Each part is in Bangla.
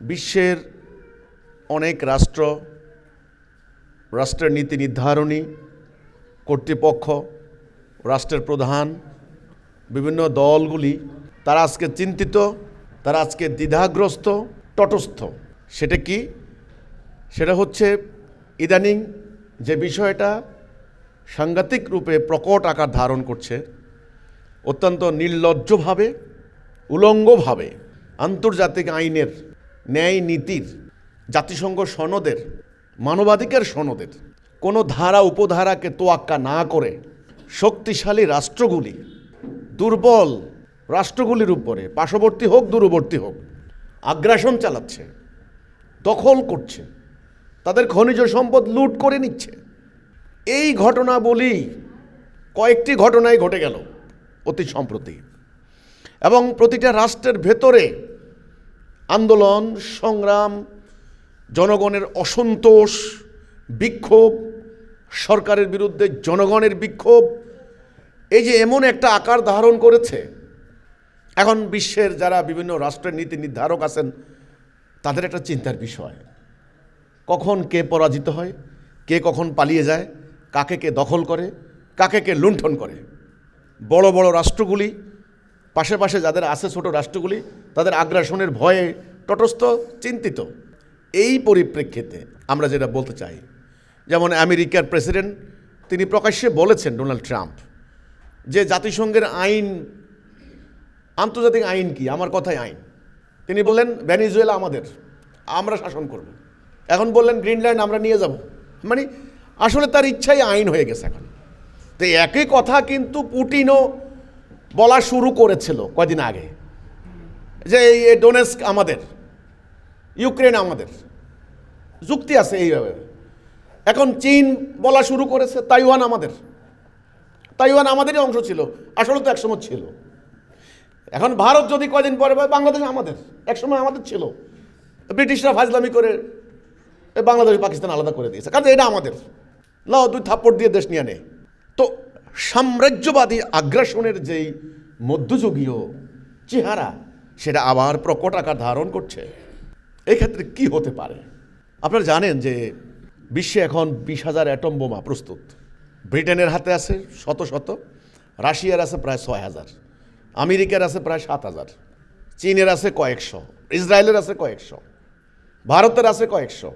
বিশ্বের অনেক রাষ্ট্র, রাষ্ট্রের নীতি নির্ধারণী, কর্তৃপক্ষ, রাষ্ট্রের প্রধান, বিভিন্ন দলগুলি, তারা আজকে চিন্তিত, তারা আজকে দ্বিধাগ্রস্ত, তটস্থ। সেটা কি? সেটা হচ্ছে ইদানিং যে বিষয়টা সাংঘাতিক রূপে প্রকট আকার ধারণ করছে, অত্যন্ত নির্লজ্জভাবে, উলঙ্গভাবে, আন্তর্জাতিক আইনের ন্যায় নীতির জাতিসংঘ সনদের, মানবাধিকার সনদের, কোনো ধারা উপধারাকে তোয়াক্কা না করে শক্তিশালী রাষ্ট্রগুলি, দুর্বল রাষ্ট্রগুলির উপরে, পার্শ্ববর্তী হোক, দূরবর্তী হোক, আগ্রাসন চালাচ্ছে, দখল করছে, তাদের খনিজ সম্পদ লুট করে নিচ্ছে। এই ঘটনা বলি কয়েকটি ঘটনাই ঘটে গেল অতি সম্প্রতি। এবং প্রতিটা রাষ্ট্রের ভেতরে আন্দোলন, সংগ্রাম, জনগণের অসন্তোষ, বিক্ষোভ, সরকারের বিরুদ্ধে জনগণের বিক্ষোভ, এই যে এমন একটা আকার ধারণ করেছে, এখন বিশ্বের যারা বিভিন্ন রাষ্ট্রের নীতি নির্ধারক আছেন, তাদের একটা চিন্তার বিষয়। কখন কে পরাজিত হয়, কে কখন পালিয়ে যায়, কাকে কে দখল করে, কাকে কে লুণ্ঠন করে? বড় বড় রাষ্ট্রগুলি পাশে পাশে যাদের আছে ছোট রাষ্ট্রগুলি, তাদের আগ্রাসনের ভয়ে তটস্থ, চিন্তিত। এই পরিপ্রেক্ষিতে আমরা যেটা বলতে চাই, যেমন আমেরিকার প্রেসিডেন্ট, তিনি প্রকাশ্যে বলেছেন ডোনাল্ড ট্রাম্প যে জাতিসংঘের আইন, আন্তর্জাতিক আইন কি? আমার কথাই আইন। তিনি বললেন ভ্যানিজুয়েলা আমাদের, আমরা শাসন করব। এখন বললেন, গ্রিনল্যান্ড আমরা নিয়ে যাব। মানে আসলে তার ইচ্ছাই আইন হয়ে গেছে এখন। তো একই কথা কিন্তু পুটিনও বলা শুরু করেছিল কয়দিন আগে। যে এই ডোনেস্ক আমাদের ইউক্রেন আমাদের যুক্তি আছে এইভাবে। এখন চীন বলা শুরু করেছে তাইওয়ান আমাদের। তাইওয়ান আমাদেরই অংশ ছিল আসলে তো একসময় ছিল। এখন ভারত যদি কয়দিন পরে বলে, বাংলাদেশ আমাদের একসময় আমাদের ছিল। ব্রিটিশরা ফাজলামি করে বাংলাদেশ পাকিস্তান আলাদা করে দিয়েছে কারণ এটা আমাদের। লাও দুই থাপ্পড় দিয়ে দেশ নিয়ে নেয় তো সাম্রাজ্যবাদী আগ্রাসনের যেই মধ্যযুগীয় চেহারা, সেটা আবার প্রকট আকার ধারণ করছে। এই ক্ষেত্রে কি হতে পারে? আপনারা জানেন যে বিশ্বে এখন বিশ হাজার অ্যাটম বোমা প্রস্তুত। ব্রিটেনের হাতে আছে শত শত, রাশিয়ার আছে প্রায় ছয় হাজার, আমেরিকার আছে প্রায় সাত হাজার, চীনের আছে কয়েকশো, ইসরায়েলের আছে কয়েকশো, ভারতের আছে কয়েকশো,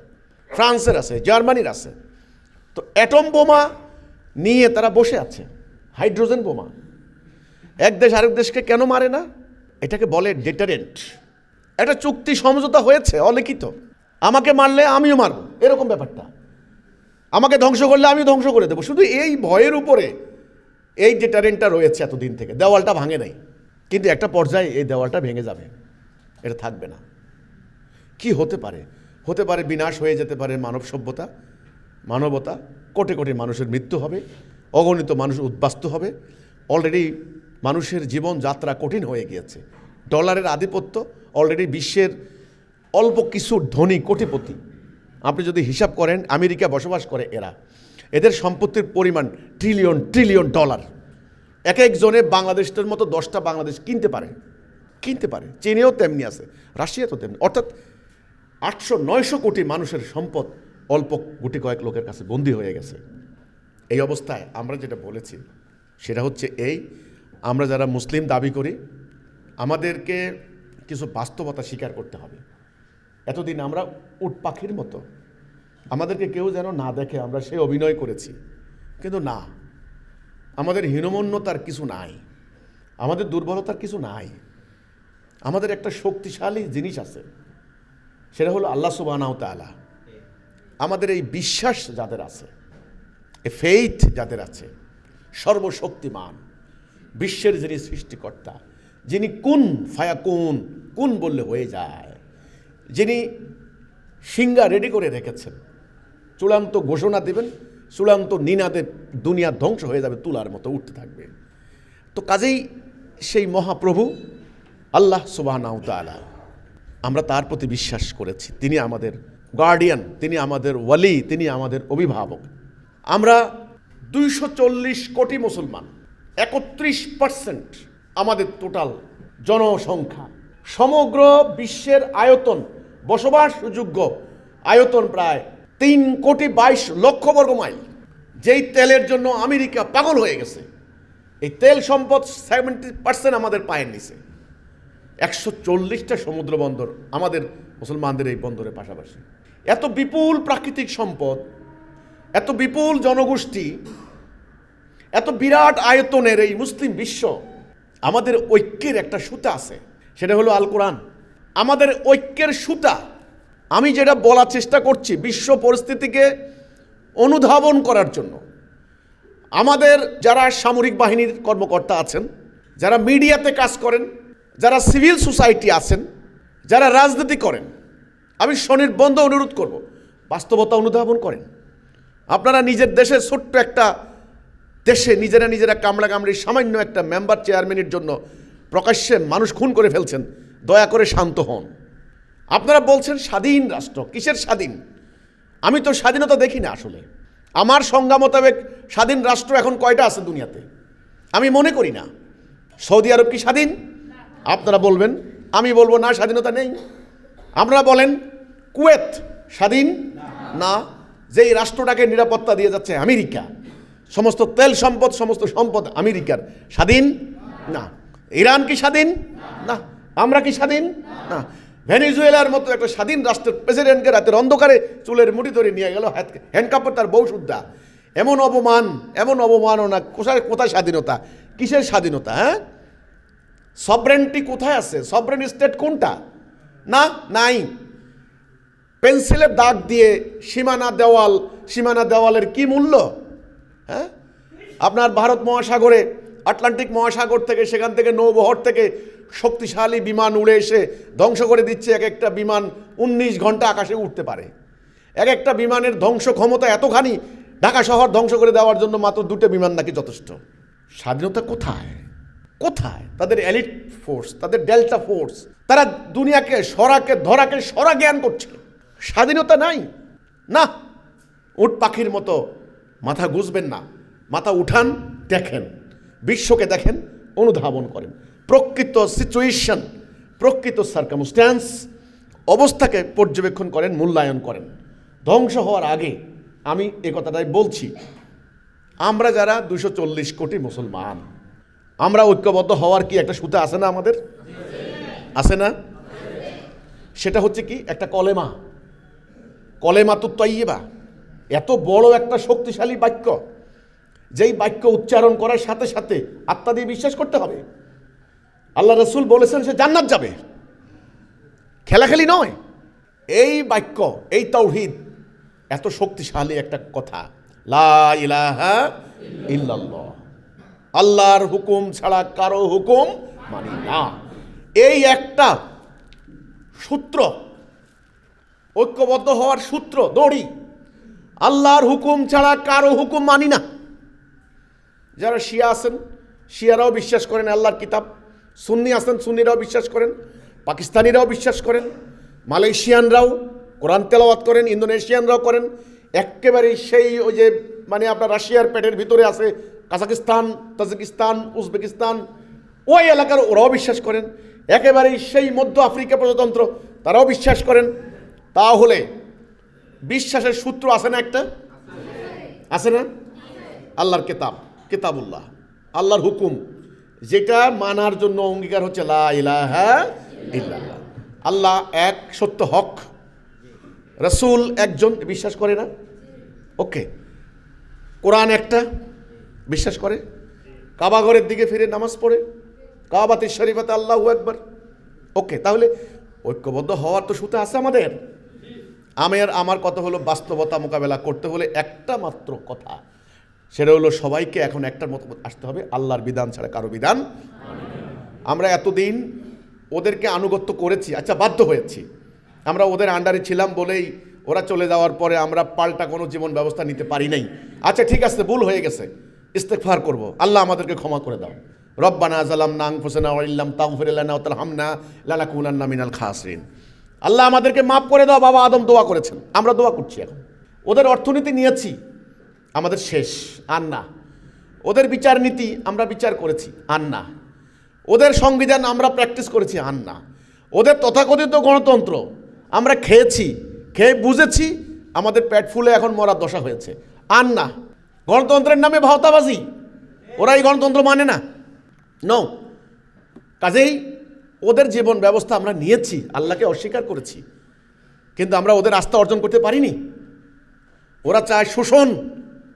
ফ্রান্সের আছে, জার্মানির আছে। তো অ্যাটম বোমা নিয়ে তারা বসে আছে। হাইড্রোজেন বোমা। এক দেশ আরেক দেশকে কেন মারে না? এটাকে বলে ডেটারেন্ট। একটা চুক্তি সমঝোতা হয়েছে, অলিখিত। আমাকে মারলে আমিও মারব, এরকম ব্যাপারটা। আমাকে ধ্বংস করলে আমি ধ্বংস করে দেবো। শুধু এই ভয়ের উপরে এই ডেটারেন্টটা রয়েছে এতদিন থেকে। দেওয়ালটা ভাঙে নাই। কিন্তু একটা পর্যায়ে এই দেওয়ালটা ভেঙে যাবে। এটা থাকবে না। কি হতে পারে? হতে পারে বিনাশ হয়ে যেতে পারে মানব সভ্যতা, মানবতা। কোটি কোটি মানুষের মৃত্যু হবে, অগণিত মানুষ উদ্বাস্ত হবে। অলরেডি মানুষের জীবন যাত্রা কঠিন হয়ে গিয়েছে। ডলারের আধিপত্য অলরেডি বিশ্বের অল্প কিছু ধনী কোটিপতি। আপনি যদি হিসাব করেন, আমেরিকা বসবাস করে এরা। এদের সম্পত্তির পরিমাণ ট্রিলিয়ন ট্রিলিয়ন ডলার এক একজনে বাংলাদেশটার মতো দশটা বাংলাদেশ কিনতে পারে। কিনতে পারে। চীনেও তেমনি আছে, রাশিয়াতেও তেমনি। অর্থাৎ আটশো নয়শো কোটি মানুষের সম্পদ অল্প গুটি কয়েক লোকের কাছে বন্দী হয়ে গেছে। এই অবস্থায় আমরা যেটা বলেছি, সেটা হচ্ছে এই, আমরা যারা মুসলিম দাবি করি, আমাদেরকে কিছু বাস্তবতা স্বীকার করতে হবে। এতদিন আমরা উট পাখির মতো, আমাদেরকে কেউ যেন না দেখে আমরা সে অভিনয় করেছি। কিন্তু না, আমাদের হীনমন্যতার কিছু নাই, আমাদের দুর্বলতার কিছু নাই, আমাদের একটা শক্তিশালী জিনিস আছে, সেটা হলো আল্লাহ সুবাহ তালা আমাদের এই বিশ্বাস যাদের আছে, এ ফেইথ যাদের আছে, সর্বশক্তিমান, বিশ্বের যিনি সৃষ্টিকর্তা, যিনি কোন ফায়া কোন কোন বললে হয়ে যায়, যিনি সিঙ্গা রেডি করে রেখেছেন, চূড়ান্ত ঘোষণা দেবেন, চূড়ান্ত নিনাদে দুনিয়া ধ্বংস হয়ে যাবে, তুলার মতো উঠতে থাকবে। তো কাজেই সেই মহাপ্রভু, আল্লাহ সুবাহ আমরা তার প্রতি বিশ্বাস করেছি, তিনি আমাদের গার্ডিয়ান, তিনি আমাদের ওয়ালি, তিনি আমাদের অভিভাবক। আমরা দুইশো চল্লিশ কোটি মুসলমান, একত্রিশ পার্সেন্ট আমাদের টোটাল জনসংখ্যা। সমগ্র বিশ্বের আয়তন, বসবাসযোগ্য আয়তন প্রায় তিন কোটি বাইশ লক্ষ বর্গ মাইল। যেই তেলের জন্য আমেরিকা পাগল হয়ে গেছে, এই তেল সম্পদ সেভেন্টি পার্সেন্ট আমাদের পায়ের নিচে। একশো চল্লিশটা সমুদ্র বন্দর আমাদের মুসলমানদের এই বন্দরের পাশাপাশি। এত বিপুল প্রাকৃতিক সম্পদ, এত বিপুল জনগোষ্ঠী, এত বিরাট আয়তনের এই মুসলিম বিশ্ব, আমাদের ঐক্যের একটা সুতা আছে, সেটা হলো আল কোরআন। আমাদের ঐক্যের সুতা, আমি যেটা বলার চেষ্টা করছি বিশ্ব পরিস্থিতিকে অনুধাবন করার জন্য। আমাদের যারা সামরিক বাহিনীর কর্মকর্তা আছেন, যারা মিডিয়াতে কাজ করেন, যারা সিভিল সোসাইটি আছেন, যারা রাজনীতি করেন আমি স্বনির্বন্ধ অনুরোধ করব। বাস্তবতা অনুধাবন করেন। আপনারা নিজের দেশে ছোট্ট একটা দেশে নিজেরা নিজেরা কামড়া কামড়ি সামান্য একটা মেম্বার চেয়ারম্যানের জন্য প্রকাশ্যে মানুষ খুন করে ফেলছেন, দয়া করে শান্ত হন। আপনারা বলছেন স্বাধীন রাষ্ট্র, কিসের স্বাধীন? আমি তো স্বাধীনতা দেখি না আসলে। আমার সংজ্ঞা মোতাবেক স্বাধীন রাষ্ট্র এখন কয়টা আছে দুনিয়াতে? আমি মনে করি না। সৌদি আরব কি স্বাধীন? আপনারা বলবেন, আমি বলব না, স্বাধীনতা নেই। আপনারা বলেন, কুয়েত স্বাধীন? না। যেই রাষ্ট্রটাকে নিরাপত্তা দিয়ে যাচ্ছে আমেরিকা। সমস্ত তেল সম্পদ, সমস্ত সম্পদ আমেরিকার। স্বাধীন? না। ইরান কি স্বাধীন? না। আমরা কি স্বাধীন? না। ভেনিজুয়েলার মতো একটা স্বাধীন রাষ্ট্রের প্রেসিডেন্টকে রাতের অন্ধকারে চুলের মুঠি ধরে নিয়ে গেল হ্যান্ডকাপড় তার বউ শুদ্ধা এমন অপমান, এমন অবমাননা, কোথায় কোথায় স্বাধীনতা? কিসের স্বাধীনতা হ্যাঁ? সবরেন্টি কোথায় আছে? সবরেন স্টেট কোনটা? না, নাই। পেন্সিলের দাগ দিয়ে সীমানা দেওয়াল, সীমানা দেওয়ালের কি মূল্য? হ্যাঁ? আপনার ভারত মহাসাগরে, আটলান্টিক মহাসাগর থেকে, সেখান থেকে নৌবহর থেকে শক্তিশালী বিমান উড়ে এসে ধ্বংস করে দিচ্ছে এক একটা বিমান উনিশ ঘণ্টা আকাশে উঠতে পারে। এক একটা বিমানের ধ্বংস ক্ষমতা এতখানি ঢাকা শহর ধ্বংস করে দেওয়ার জন্য মাত্র দুটো বিমান নাকি যথেষ্ট। স্বাধীনতা কোথায়? কোথায়? তাদের এলিট ফোর্স তাদের ডেল্টা ফোর্স তারা দুনিয়াকে, সরাকে, ধরাকে সরা জ্ঞান করছিল। স্বাধীনতা নাই। না, উট পাখির মতো মাথা গুজবেন না। মাথা উঠান, দেখেন। বিশ্বকে দেখেন, অনুধাবন করেন। প্রকৃত সিচুয়েশন প্রকৃত সার্কামস্ট্যান্স অবস্থাকে পর্যবেক্ষণ করেন, মূল্যায়ন করেন। ধ্বংস হওয়ার আগে আমি এ কথাটাই বলছি। আমরা যারা দুশো কোটি মুসলমান আমরা ঐক্যবদ্ধ হওয়ার কি একটা সুতা আছে না আমাদের? আছে না? সেটা হচ্ছে কি? একটা কলেমা। কলেমা তো তৈবা এত বড় একটা শক্তিশালী বাক্য। যেই বাক্য উচ্চারণ করার সাথে সাথে আত্মা দিয়ে বিশ্বাস করতে হবে। আল্লাহ রসুল বলেছেন, সে জান্নাত যাবে। খেলাখেলি নয়। এই বাক্য, এই তৌহিদ এত শক্তিশালী একটা কথা। লা ইলাহা ইল্লাল্লাহ। আল্লাহর হুকুম ছাড়া কারও হুকুম মানি না। এই একটা সূত্র, ঐক্যবদ্ধ হওয়ার সূত্র, দড়ি। আল্লাহর হুকুম ছাড়া কারও হুকুম মানি না। যারা শিয়া আছেন, শিয়ারাও বিশ্বাস করেন আল্লাহর কিতাব। সুন্নি আছেন, সুন্নিরাও বিশ্বাস করেন। পাকিস্তানিরাও বিশ্বাস করেন। মালয়েশিয়ানরাও কোরআন তেলাওয়াত করেন, ইন্দোনেশিয়ানরাও করেন। একেবারে সেই ওই যে মানে আপনার রাশিয়ার পেটের ভিতরে আছে কাজাকিস্তান, তাজিকিস্তান, উজবেকিস্তান। ওই এলাকার ওরাও বিশ্বাস করেন। একেবারেই সেই মধ্য আফ্রিকা প্রজাতন্ত্র, তারাও বিশ্বাস করেন। তাহলে বিশ্বাসের সূত্র আছে না একটা? আছে না? আল্লাহর কেতাব, কেতাবুল্লাহ। আল্লাহর হুকুম, যেটা মানার জন্য অঙ্গীকার হচ্ছে ইলাহা আল্লাহ এক সত্য হক। রসুল একজন, বিশ্বাস করে না? ওকে। কোরআন একটা, বিশ্বাস করে? কাবা ঘরের দিকে ফিরে নামাজ পড়ে। কাবাতে শরীফাতে আল্লাহ একবার ওকে তাহলে ঐক্যবদ্ধ হওয়ার তো সুতো আছে আমাদের। আমি আর আমার কথা হলো বাস্তবতা মোকাবেলা করতে হলে একটা মাত্র কথা। সেটা হলো সবাইকে এখন একটার মতো আসতে হবে, আল্লাহর বিধান ছাড়া কারও বিধান। আমরা এতদিন ওদেরকে আনুগত্য করেছি আচ্ছা বাধ্য হয়েছি। আমরা ওদের আন্ডারে ছিলাম বলেই ওরা চলে যাওয়ার পরে আমরা পাল্টা কোনো জীবন ব্যবস্থা নিতে পারি নাই। আচ্ছা ঠিক আছে, ভুল হয়ে গেছে। ইস্তেকফার করব। আল্লাহ আমাদেরকে ক্ষমা করে দাও। রব্বানা জালাম নাং ফুসেনা ইল্লাম তাগফিরাল্লানা ওয়া তারহামনা লানাকুনান্না মিনাল খাসরিন। আল্লাহ আমাদেরকে মাফ করে দাও, বাবা আদম দোয়া করেছেন। আমরা দোয়া করছি এখন। ওদের অর্থনীতি নিয়েছি, আমাদের শেষ, আর না। ওদের বিচার নীতি আমরা বিচার করেছি, আর না। ওদের সংবিধান আমরা প্র্যাকটিস করেছি, আর না। ওদের তথাকথিত গণতন্ত্র আমরা খেয়েছি খেয়ে বুঝেছি আমাদের পেট ফুলে এখন মরার দশা হয়েছে। আর না, গণতন্ত্রের নামে ভাওতাবাজি, ওরা এই গণতন্ত্র মানে না। নো কাজেই ওদের জীবন ব্যবস্থা আমরা নিয়েছি, আল্লাহকে অস্বীকার করেছি। কিন্তু আমরা ওদের আস্থা অর্জন করতে পারিনি। ওরা চায় শোষণ।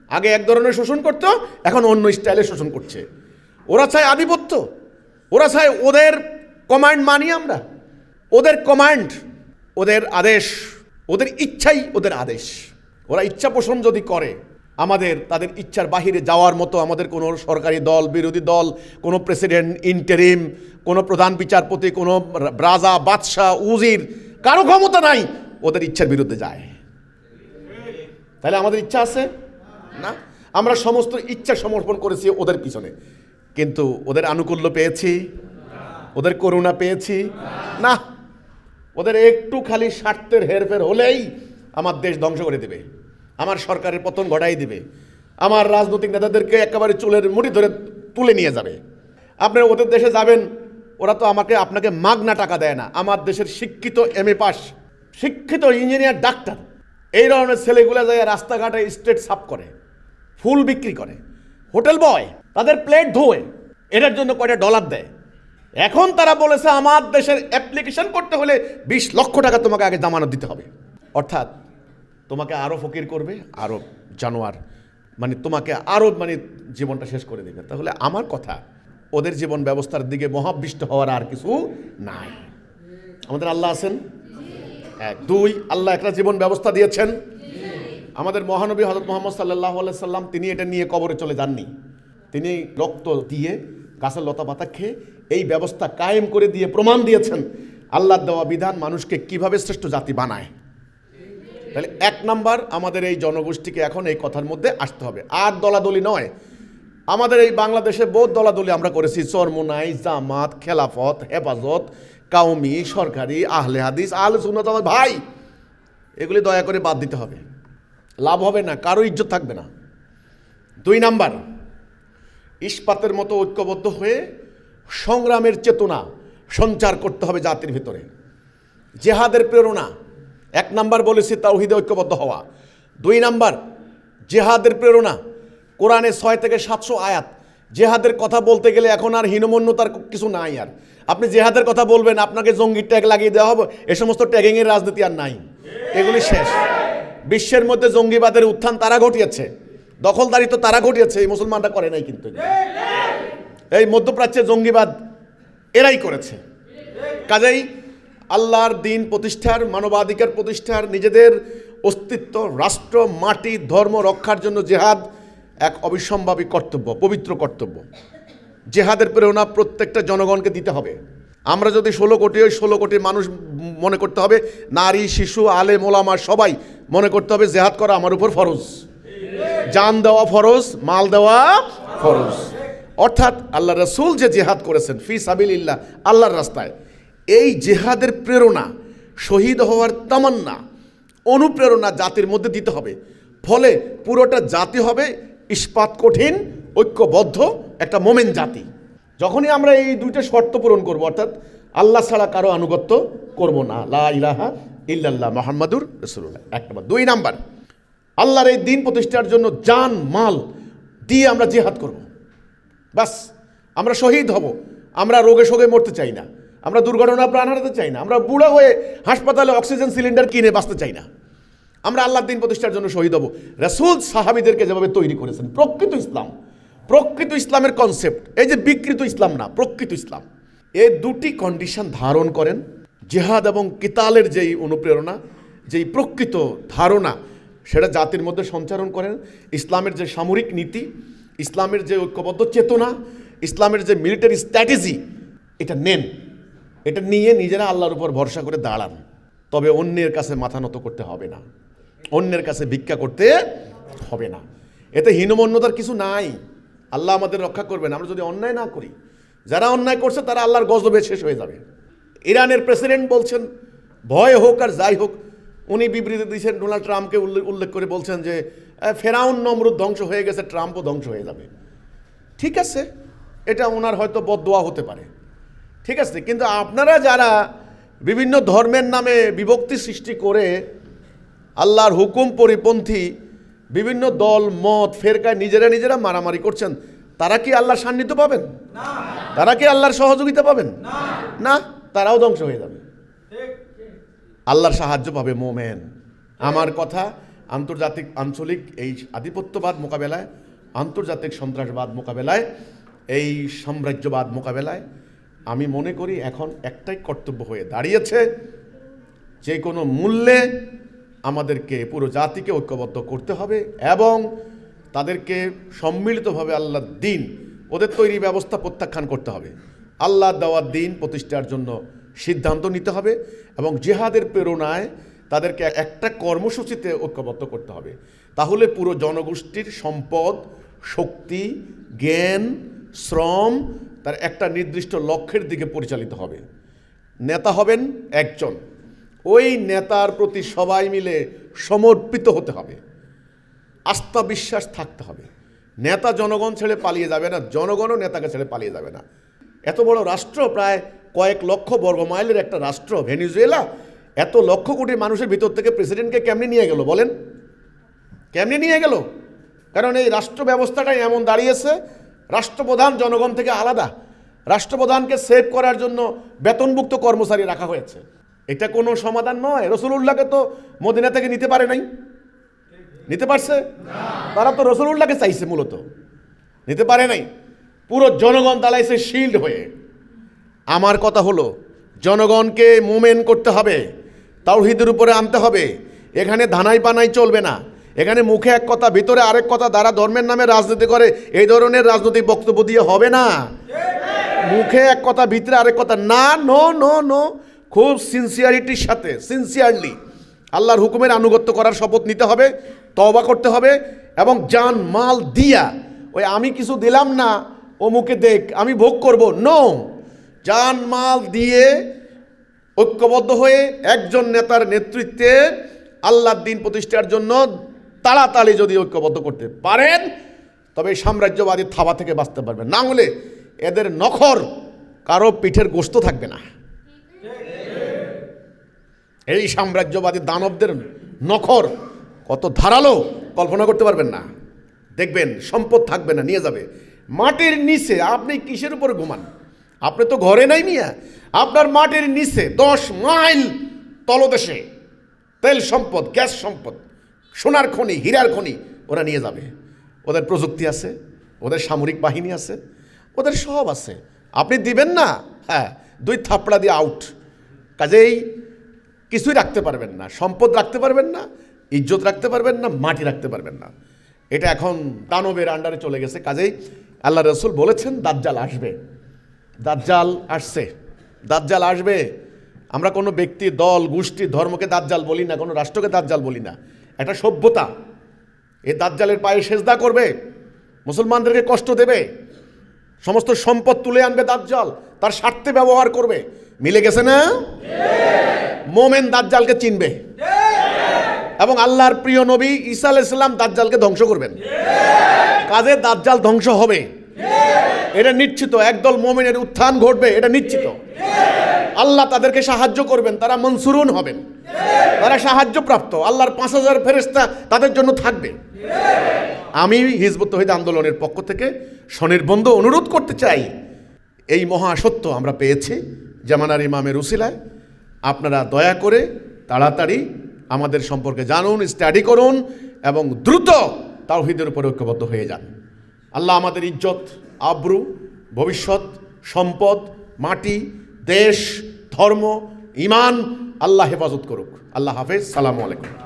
আগে এক ধরনের শোষণ করতো, এখন অন্য স্টাইলে শোষণ করছে। ওরা চায় আধিপত্য। ওরা চায় ওদের কমান্ড মানি আমরা। ওদের কমান্ড ওদের আদেশ। ওদের ইচ্ছাই ওদের আদেশ। ওরা ইচ্ছা পোষণ যদি করে, আমাদের, তাদের ইচ্ছার বাহিরে যাওয়ার মতো আমাদের কোনো সরকারি দল, বিরোধী দল, কোনো প্রেসিডেন্ট, ইন্টারিম, কোনো প্রধান বিচারপতি, কোনো রাজা, বাদশাহ, উজির, কারও ক্ষমতা নাই, ওদের ইচ্ছার বিরুদ্ধে যায়। তাহলে আমাদের ইচ্ছা আছে? না? আমরা সমস্ত ইচ্ছা সমর্পণ করেছি ওদের পিছনে। কিন্তু ওদের আনুকূল্য পেয়েছি? ওদের করুণা পেয়েছি? না। ওদের একটু খালি স্বার্থের হেরফের হলেই আমার দেশ ধ্বংস করে দেবে, আমার সরকারের পতন ঘটাই দিবে, আমার রাজনৈতিক নেতাদেরকে একেবারে চুলের মুঠি ধরে তুলে নিয়ে যাবে। আপনি ওদের দেশে যাবেন, ওরা তো আমাকে, আপনাকে মাগনা টাকা দেয় না, আমার দেশের শিক্ষিত এম এ পাস, শিক্ষিত ইঞ্জিনিয়ার, ডাক্তার। এই ধরনের ছেলেগুলো যায় রাস্তাঘাটে স্টেট সাফ করে, ফুল বিক্রি করে। হোটেল বয়, তাদের প্লেট ধোয় এটার জন্য কয়টা ডলার দেয়? এখন তারা বলেছে আমার দেশের অ্যাপ্লিকেশন করতে হলে বিশ লক্ষ টাকা তোমাকে আগে জামানত দিতে হবে। অর্থাৎ তোমাকে আরও ফকির করবে আরও জানোয়ার মানে তোমাকে আরও মানে জীবনটা শেষ করে দেবে। তাহলে আমার কথা, ওদের জীবন ব্যবস্থার দিকে মহাবিষ্ট হওয়ার আর কিছু নাই। আমাদের আল্লাহ আছেন? এক, দুই, আল্লাহ একটা জীবন ব্যবস্থা দিয়েছেন। আমাদের মহানবী হজরত মোহাম্মদ সাল্লাহ সাল্লাম তিনি এটা নিয়ে কবরে চলে যাননি। তিনি রক্ত দিয়ে গাছের লতা পাতা খেয়ে এই ব্যবস্থা কায়েম করে দিয়ে প্রমাণ দিয়েছেন, আল্লাহর দেওয়া বিধান মানুষকে কীভাবে শ্রেষ্ঠ জাতি বানায়। তাহলে এক নাম্বার, আমাদের এই জনগোষ্ঠীকে এখন এই কথার মধ্যে আসতে হবে। আর দলাদলি নয়, আমাদের এই বাংলাদেশে বহুত দলাদলি আমরা করেছি। চরমোনাই জামাত, খেলাফত, হেফাজত, কাউমি, সরকারি, আহলে হাদিস, আহলে সুন্নত ভাই, এগুলি দয়া করে বাদ দিতে হবে। লাভ হবে না, কারও ইজ্জত থাকবে না। দুই নাম্বার, ইস্পাতের মতো ঐক্যবদ্ধ হয়ে সংগ্রামের চেতনা সঞ্চার করতে হবে জাতির ভিতরে। জেহাদের প্রেরণা, এক নাম্বার বলেছি তাওহিদে ঐক্যবদ্ধ হওয়া। দুই নাম্বার, জেহাদের প্রেরণা, কোরআনে ছয় থেকে সাতশো আয়াত। জেহাদের কথা বলতে গেলে এখন আর হীনমন্যতার কিছু নাই আর। আপনি জেহাদের কথা বলবেন, আপনাকে জঙ্গির ট্যাগ লাগিয়ে দেওয়া হবে, এ সমস্ত ট্যাগিংয়ের রাজনীতি আর নাই। এগুলি শেষ। বিশ্বের মধ্যে জঙ্গিবাদের উত্থান তারা ঘটিয়েছে। দখলদারি তো তারা ঘটিয়েছে, এই মুসলমানরা করে নাই কিন্তু। এই মধ্যপ্রাচ্যে জঙ্গিবাদ এরাই করেছে। কাজেই আল্লাহর দিন প্রতিষ্ঠার, মানবাধিকার প্রতিষ্ঠার, নিজেদের অস্তিত্ব, রাষ্ট্র, মাটি, ধর্ম রক্ষার জন্য জেহাদ এক অবিসম্ভাবী কর্তব্য, পবিত্র কর্তব্য। জেহাদের প্রেরণা প্রত্যেকটা জনগণকে দিতে হবে। আমরা যদি ষোলো কোটি, ওই ষোলো কোটি মানুষ মনে করতে হবে, নারী, শিশু আলে মোলামা সবাই মনে করতে হবে জেহাদ করা আমার উপর ফরজ। জান দেওয়া ফরজ, মাল দেওয়া ফরজ। অর্থাৎ আল্লাহ রসুল যে জেহাদ করেছেন, ফি সাবিল্লাহ আল্লাহর রাস্তায়, এই জেহাদের প্রেরণা শহীদ হওয়ার তামান্না, অনুপ্রেরণা জাতির মধ্যে দিতে হবে। ফলে পুরোটা জাতি হবে ইস্পাত কঠিন, ঐক্যবদ্ধ একটা মোমেন জাতি। যখনই আমরা এই দুইটা শর্ত পূরণ করব, অর্থাৎ আল্লাহ ছাড়া কারও আনুগত্য করব না। লা ইলাহা ইল্লাল্লাহ মোহাম্মদুর রসুল্লাহ এক নম্বর। দুই নাম্বার, আল্লাহর এই দিন প্রতিষ্ঠার জন্য জান, মাল দিয়ে আমরা জেহাদ করব। বাস, আমরা শহীদ হব। আমরা রোগে শোগে মরতে চাই না। আমরা দুর্ঘটনা প্রাণ হারাতে চাই না। আমরা বুড়ো হয়ে হাসপাতালে অক্সিজেন সিলিন্ডার কিনে বাঁচতে চাই না। আমরা আল্লাহর দিন প্রতিষ্ঠার জন্য শহীদ হব। রাসূল সাহাবিদেরকে যেভাবে তৈরি করেছেন, প্রকৃত ইসলাম, প্রকৃত ইসলামের কনসেপ্ট এই যে বিকৃত ইসলাম না, প্রকৃত ইসলাম। এই দুটি কন্ডিশন ধারণ করেন, জেহাদ এবং কিতালের যেই অনুপ্রেরণা, যেই প্রকৃত ধারণা, সেটা জাতির মধ্যে সঞ্চারণ করেন। ইসলামের যে সামরিক নীতি ইসলামের যে ঐক্যবদ্ধ চেতনা, ইসলামের যে মিলিটারি স্ট্র্যাটেজি এটা নেন। এটা নিয়ে নিজেরা আল্লাহর উপর ভরসা করে দাঁড়ান। তবে অন্যের কাছে মাথা নত করতে হবে না। অন্যের কাছে ভিক্ষা করতে হবে না। এতে হীনমন্যতার কিছু নাই। আল্লাহ আমাদের রক্ষা করবেন। আমরা যদি অন্যায় না করি, যারা অন্যায় করছে তারা আল্লাহর গজবে শেষ হয়ে যাবে। ইরানের প্রেসিডেন্ট বলছেন, ভয় হোক আর যাই হোক উনি বিবৃতি দিয়েছেন ডোনাল্ড ট্রাম্পকে উল্লেখ করে বলছেন যে ফেরাউন নমরুদ ধ্বংস হয়ে গেছে ট্রাম্পও ধ্বংস হয়ে যাবে। ঠিক আছে এটা ওনার হয়তো বদোয়া হতে পারে। ঠিক আছে কিন্তু আপনারা যারা বিভিন্ন ধর্মের নামে বিভক্তি সৃষ্টি করে আল্লাহর হুকুম পরিপন্থী বিভিন্ন দল মত ফেরকায় নিজেরা নিজেরা মারামারি করছেন তারা কি আল্লাহর সান্নিধ্য পাবেন? তারা কি আল্লাহর সহযোগিতা পাবেন? না তারাও ধ্বংস হয়ে যাবে। আল্লাহর সাহায্য পাবে মোমেন। আমার কথা, আন্তর্জাতিক, আঞ্চলিক এই আধিপত্যবাদ মোকাবেলায়, আন্তর্জাতিক সন্ত্রাসবাদ মোকাবেলায়, এই সাম্রাজ্যবাদ মোকাবেলায় আমি মনে করি এখন একটাই কর্তব্য হয়ে দাঁড়িয়েছে, যে কোনো মূল্যে আমাদেরকে পুরো জাতিকে ঐক্যবদ্ধ করতে হবে এবং তাদেরকে সম্মিলিতভাবে আল্লাহর দিন, ওদের তৈরি ব্যবস্থা প্রত্যাখ্যান করতে হবে। আল্লাহ দেওয়ার দিন প্রতিষ্ঠার জন্য সিদ্ধান্ত নিতে হবে এবং জেহাদের প্রেরণায় তাদেরকে একটা কর্মসূচিতে ঐক্যবদ্ধ করতে হবে। তাহলে পুরো জনগোষ্ঠীর সম্পদ, শক্তি, জ্ঞান, শ্রম তার একটা নির্দিষ্ট লক্ষ্যের দিকে পরিচালিত হবে। নেতা হবেন একজন। ওই নেতার প্রতি সবাই মিলে সমর্পিত হতে হবে। আস্থা বিশ্বাস থাকতে হবে। নেতা জনগণ ছেড়ে পালিয়ে যাবে না, জনগণও নেতাকে ছেড়ে পালিয়ে যাবে না। এত বড় রাষ্ট্র প্রায় কয়েক লক্ষ বর্গ মাইলের একটা রাষ্ট্র, ভেনিজুয়েলা, এত লক্ষ কোটি মানুষের ভিতর থেকে প্রেসিডেন্টকে কেমনি নিয়ে গেল বলেন? কেমনি নিয়ে গেল? কারণ এই রাষ্ট্র ব্যবস্থাটাই এমন দাঁড়িয়েছে, রাষ্ট্রপ্রধান জনগণ থেকে আলাদা, রাষ্ট্রপ্রধানকে সেভ করার জন্য বেতনভুক্ত কর্মচারী রাখা হয়েছে। এটা কোনো সমাধান নয়। রসুলুল্লাহকে তো মদিনা থেকে নিতে পারে নাই। নিতে পারছে? তারা তো রসুলুল্লাহকে চাইছে মূলত। নিতে পারে নাই। পুরো জনগণ দাঁড়াইছে শিল্ড হয়ে। আমার কথা হলো, জনগণকে মুমেন করতে হবে, তাওহিদের উপরে আনতে হবে। এখানে ধানাই পানাই চলবে না। এখানে মুখে এক কথা, ভিতরে আরেক কথা, দ্বারা ধর্মের নামে রাজনীতি করে, এই ধরনের রাজনৈতিক বক্তব্য দিয়ে হবে না। মুখে এক কথা, ভিতরে আরেক কথা, না, নো নো নো, খুব সিনসিয়ারিটির সাথে সিনসিয়ারলি আল্লাহর হুকুমের আনুগত্য করার শপথ নিতে হবে, তওবা করতে হবে এবং জান, মাল দিয়া, ওই আমি কিছু দিলাম না, ও মুখে দেখ, আমি ভোগ করব, নো। জান মাল দিয়ে ঐক্যবদ্ধ হয়ে একজন নেতার নেতৃত্বে আল্লাহর দিন প্রতিষ্ঠার জন্য তাড়াতাড়ি যদি ঐক্যবদ্ধ করতে পারেন, তবে সাম্রাজ্যবাদী থাবা থেকে বাঁচতে পারবেন। না হলে এদের নখর কারও পিঠের গোস্ত থাকবে না। এই সাম্রাজ্যবাদী দানবদের নখর কত ধারালো, কল্পনা করতে পারবেন না। দেখবেন, সম্পদ থাকবে না, নিয়ে যাবে। মাটির নিচে আপনি কিসের উপর ঘুমান? আপনি তো ঘরে নাই মিয়া। আপনার মাটির নিচে দশ মাইল তলদেশে তেল সম্পদ, গ্যাস সম্পদ, সোনার খনি, হীরার খনি ওরা নিয়ে যাবে। ওদের প্রযুক্তি আছে, ওদের সামরিক বাহিনী আছে, ওদের সব আছে। আপনি দিবেন না? হ্যাঁ দুই থাপড়া দিয়ে আউট কাজেই কিছুই রাখতে পারবেন না। সম্পদ রাখতে পারবেন না, ইজ্জত রাখতে পারবেন না, মাটি রাখতে পারবেন না। এটা এখন দানবের আন্ডারে চলে গেছে। কাজেই আল্লাহ রসুল বলেছেন, দাজ্জাল আসবে। দাজ্জাল আসছে। দাজ্জাল আসবে। আমরা কোনো ব্যক্তি, দল, গোষ্ঠী, ধর্মকে দাজ্জাল বলি না, কোনো রাষ্ট্রকে দাজ্জাল বলি না। একটা সভ্যতা। এই দাজ্জালের পায়ে সেজদা করবে। মুসলমানদেরকে কষ্ট দেবে। সমস্ত সম্পদ তুলে আনবে দাজ্জাল। তার স্বার্থে ব্যবহার করবে। মিলে গেছে না? মোমেন দাজ্জালকে চিনবে। এবং আল্লাহর প্রিয় নবী ঈসা আলাইহিস সালাম দাজ্জালকে ধ্বংস করবেন। কাজে দাজ্জাল ধ্বংস হবে। এটা নিশ্চিত, একদল মোমেনের উত্থান ঘটবে, এটা নিশ্চিত। আল্লাহ তাদেরকে সাহায্য করবেন, তারা মনসুরুন হবেন। তারা সাহায্যপ্রাপ্ত, আল্লাহর পাঁচ হাজার ফেরেস্তা তাদের জন্য থাকবে। আমি হিজবুত তহিদ আন্দোলনের পক্ষ থেকে স্বনির্বন্ধ অনুরোধ করতে চাই, এই মহাসত্য আমরা পেয়েছি জামানার ইমামের উসিলায়। আপনারা দয়া করে তাড়াতাড়ি আমাদের সম্পর্কে জানুন, স্টাডি করুন এবং দ্রুত তাওহিদের উপর ঐক্যবদ্ধ হয়ে যান। আল্লাহ আমাদের ইজ্জত আব্রু ভবিষ্যৎ সম্পদ মাটি দেশ ধর্ম ইমান আল্লাহ হেফাজত করুক। আল্লাহ হাফেজ সালামু আলাইকুম।